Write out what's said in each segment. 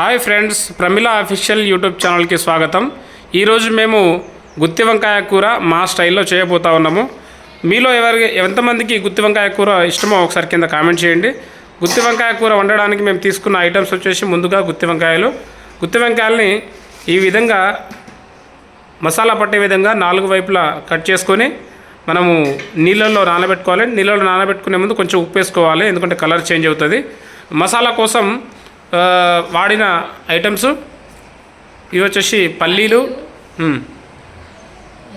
Hi friends Pramila official YouTube ఛానల్కి స్వాగతం. ఈరోజు మేము గుత్తి వంకాయ కూర మా స్టైల్లో చేయబోతా ఉన్నాము. మీలో ఎవరికి ఎంతమందికి గుత్తి వంకాయ కూర ఇష్టమో ఒకసారి కింద కామెంట్ చేయండి. గుత్తి వంకాయ కూర వండడానికి మేము తీసుకున్న ఐటమ్స్ వచ్చేసి ముందుగా గుత్తి వంకాయలు. గుత్తి వంకాయల్ని ఈ విధంగా మసాలా పట్టే విధంగా నాలుగు వైపులా కట్ చేసుకొని మనము నీళ్ళల్లో నానబెట్టుకోవాలి. నీళ్ళలో నానబెట్టుకునే ముందు కొంచెం ఉప్పు వేసుకోవాలి ఎందుకంటే కలర్ చేంజ్ అవుతుంది. మసాలా కోసం వాడిన ఐటమ్స్. ఇవి వచ్చేసి పల్లీలు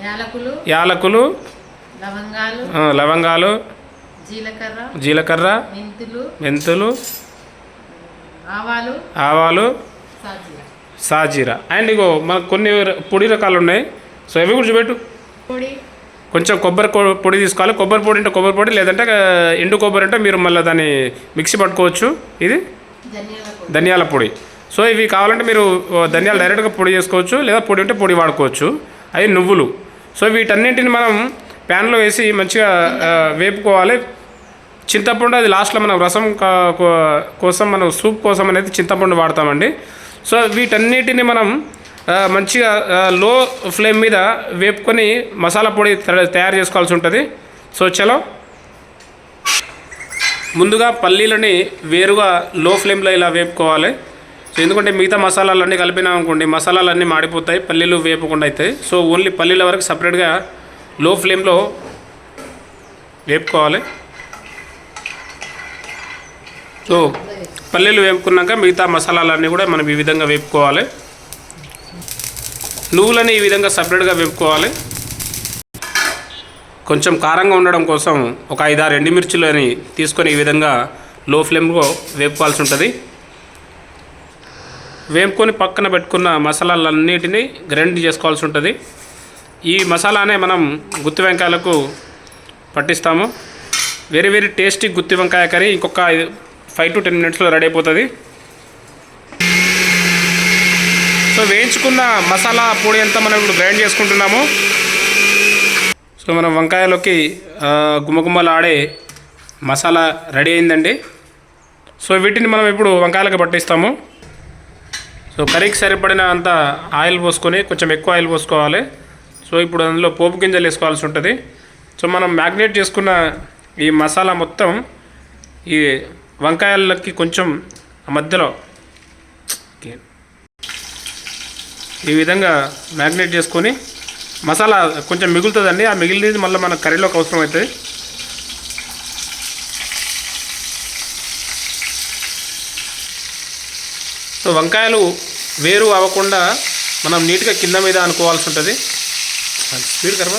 యాలకులు యాలకులు లవంగాలు జీలకర్ర జీలకర్ర మెంతులు మెంతులు ఆవాలు ఆవాలు సాజీర. అండ్ ఇగో మనకు కొన్ని పొడి రకాలు ఉన్నాయి. సో ఇవి కూడా చూపెట్టు పొడి. కొంచెం కొబ్బరి పొడి తీసుకోవాలి. కొబ్బరి పొడి అంటే కొబ్బరి పొడి లేదంటే ఎండు కొబ్బరి అంటే మీరు మళ్ళీ దాన్ని మిక్సీ పట్టుకోవచ్చు. ఇది ధనియాల పొడి. సో ఇవి కావాలంటే మీరు ధనియాలు డైరెక్ట్గా పొడి చేసుకోవచ్చు లేదా పొడి ఉంటే పొడి వాడుకోవచ్చు. అవి నువ్వులు. సో వీటన్నింటిని మనం ప్యాన్లో వేసి మంచిగా వేపుకోవాలి. చింతపండు అది లాస్ట్లో మనం రసం కోసం మనం సూప్ కోసం అనేది చింతపండు వాడతామండి. సో వీటన్నిటిని మనం మంచిగా లో ఫ్లేమ్ మీద వేపుకొని మసాలా పొడి తయారు చేసుకోవాల్సి ఉంటుంది. సో చలో. ముందుగా పల్లీలని వేరుగా లో ఫ్లేమ్లో ఇలా వేపుకోవాలి. సో ఎందుకంటే మిగతా మసాలాలన్నీ కలిపినాం అనుకోండి మసాలాలన్నీ మాడిపోతాయి పల్లీలు వేపకుండా అవుతాయి సో ఓన్లీ పల్లీల వరకు సపరేట్గా లో ఫ్లేమ్లో వేపుకోవాలి. సో పల్లీలు వేపుకున్నాక మిగతా మసాలాలన్నీ కూడా మనం ఈ విధంగా వేపుకోవాలి. నువ్వులని ఈ విధంగా సపరేట్గా వేపుకోవాలి. కొంచెం కారంగా ఉండడం కోసం ఒక ఐదారు ఎండుమిర్చిలని తీసుకొని ఈ విధంగా లో ఫ్లేమ్లో వేపుకోవాల్సి ఉంటుంది. వేపుకొని పక్కన పెట్టుకున్న మసాలాలన్నిటినీ గ్రైండ్ చేసుకోవాల్సి ఉంటుంది. ఈ మసాలానే మనం గుత్తి వంకాయలకు పట్టిస్తాము. వెరీ వెరీ టేస్టీ గుత్తి వంకాయ కర్రీ ఇంకొక ఫైవ్ టు టెన్ మినిట్స్లో రెడీ అయిపోతుంది. సో వేయించుకున్న మసాలా పొడి అంతా మనం ఇప్పుడు గ్రైండ్ చేసుకుంటున్నాము. సో మనం వంకాయలోకి గుమ్మగుమ్మలాడే మసాలా రెడీ అయిందండి. సో వీటిని మనం ఇప్పుడు వంకాయలకు పట్టిస్తాము. సో కర్రీకి సరిపడిన అంత ఆయిల్ పోసుకొని కొంచెం ఎక్కువ ఆయిల్ పోసుకోవాలి. సో ఇప్పుడు అందులో పోపు గింజలు వేసుకోవాల్సి ఉంటుంది. సో మనం మ్యాగ్నేట్ చేసుకున్న ఈ మసాలా మొత్తం ఈ వంకాయలకి కొంచెం మధ్యలో ఈ విధంగా మ్యాగ్నేట్ చేసుకొని మసాలా కొంచెం మిగులుతుందండి. ఆ మిగిలినది మళ్ళీ మన కర్రీలోకి అవసరం అవుతుంది సో వంకాయలు వేరు అవ్వకుండా మనం నీట్గా కింద మీద అనుకోవాల్సి ఉంటుంది. స్పీడ్ కర్మ.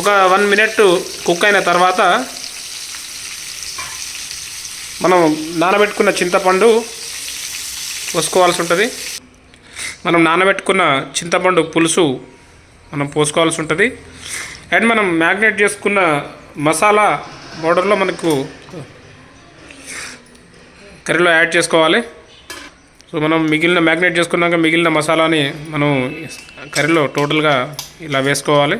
ఒక వన్ మినిట్ కుక్ అయిన తర్వాత మనం నానబెట్టుకున్న చింతపండు వసుకోవాల్సి ఉంటుంది. మనం నానబెట్టుకున్న చింతపండు పులుసు మనం పోసుకోవాల్సి ఉంటుంది. అండ్ మనం మ్యాగ్నేట్ చేసుకున్న మసాలా పౌడర్లో మనకు కర్రీలో యాడ్ చేసుకోవాలి. సో మనం మిగిలిన మ్యాగ్నేట్ చేసుకున్నాక మిగిలిన మసాలాని మనం కర్రీలో టోటల్గా ఇలా వేసుకోవాలి.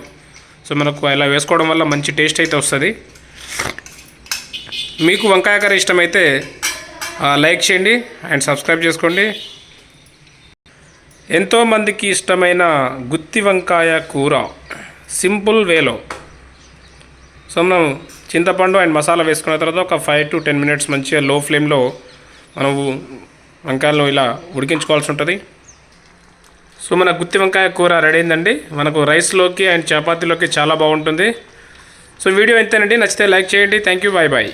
సో మనకు ఇలా వేసుకోవడం వల్ల మంచి టేస్ట్ అయితే వస్తుంది. మీకు వంకాయ కర్రీ ఇష్టమైతే లైక్ చేయండి అండ్ సబ్స్క్రైబ్ చేసుకోండి. ఎంతోమందికి ఇష్టమైన గుత్తి వంకాయ కూర. సింపుల్ వేలో. సో మనం చింతపండు అండ్ మసాలా వేసుకున్న తర్వాత ఒక ఫైవ్ టు టెన్ మినిట్స్ మంచిగా లో ఫ్లేమ్లో మనం వంకాయలను ఇలా ఉడికించుకోవాల్సి ఉంటుంది. సో మన గుత్తి వంకాయ కూర రెడీ అయిందండి. మనకు రైస్లోకి అండ్ చపాతీలోకి చాలా బాగుంటుంది. సో వీడియో ఎంతేనండి నచ్చితే లైక్ చేయండి. Thank you bye bye